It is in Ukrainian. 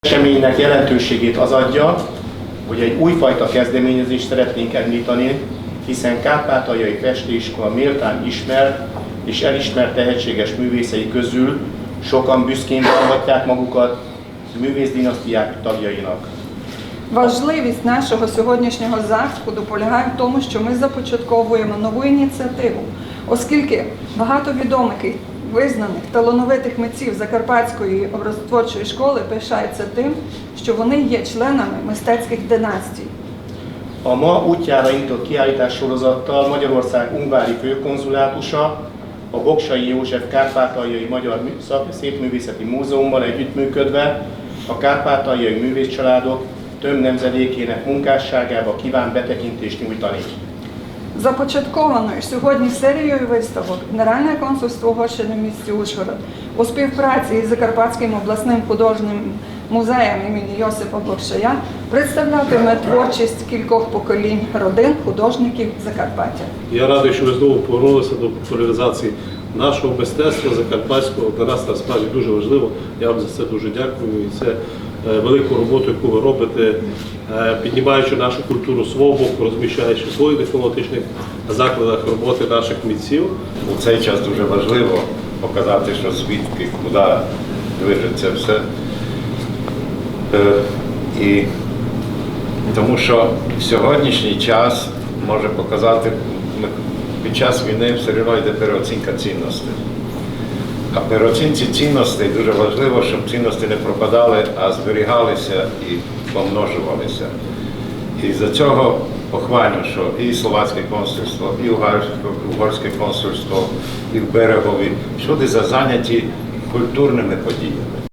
eseménynek jelentőségét az adja, hogy egy újfajta kezdeményezést szeretnénk említeni, hiszen Kárpátaljai Festőiskola méltán ismert és elismert tehetséges művészei közül sokan büszkén vallhatják magukat művész-dinasztiák tagjainak. Важливість нашого сьогоднішнього заходу полягає в тому, що ми започатковуємо нову ініціативу, оскільки багато відомих визнаних талановитих митців Закарпатської образотворчої школи пишаються тим, що вони є членами мистецьких династій. A ma útjára indított kiállítás sorozattal Magyarország Ungvári főkonzulátusa, a Boksai József Kárpátaljai Magyar Szépművészeti Múzeummal együttműködve a kárpátaljai művészcsaládok több nemzedékének munkásságába kíván betekintést nyújtani. Започаткованою сьогодні серією виставок Генеральне консульство Угорщини в місті Ужгород у співпраці із Закарпатським обласним художнім музеєм імені Йосипа Блокшая представлятиме творчість кількох поколінь родин художників Закарпаття. Я радий, що ви знову повернулися до популяризації нашого мистецтва закарпатського. Для нас насправді дуже важливо. Я вам за це дуже дякую. І це велику роботу, яку ви робите, е, піднімаючи нашу культуру свого розміщаючи в своїх дипломатичних закладах роботи наших митців. У цей час дуже важливо показати, що звідки, куди движеться все. Е, І тому що сьогоднішній час може показати, під час війни все одно йде переоцінка цінностей. А переоцінці цінностей дуже важливо, щоб цінності не пропадали, а зберігалися і помножувалися. І за цього похвально, що і Словацьке консульство, і Угорське- консульство, і в Берегові, всюди за зайняті культурними подіями.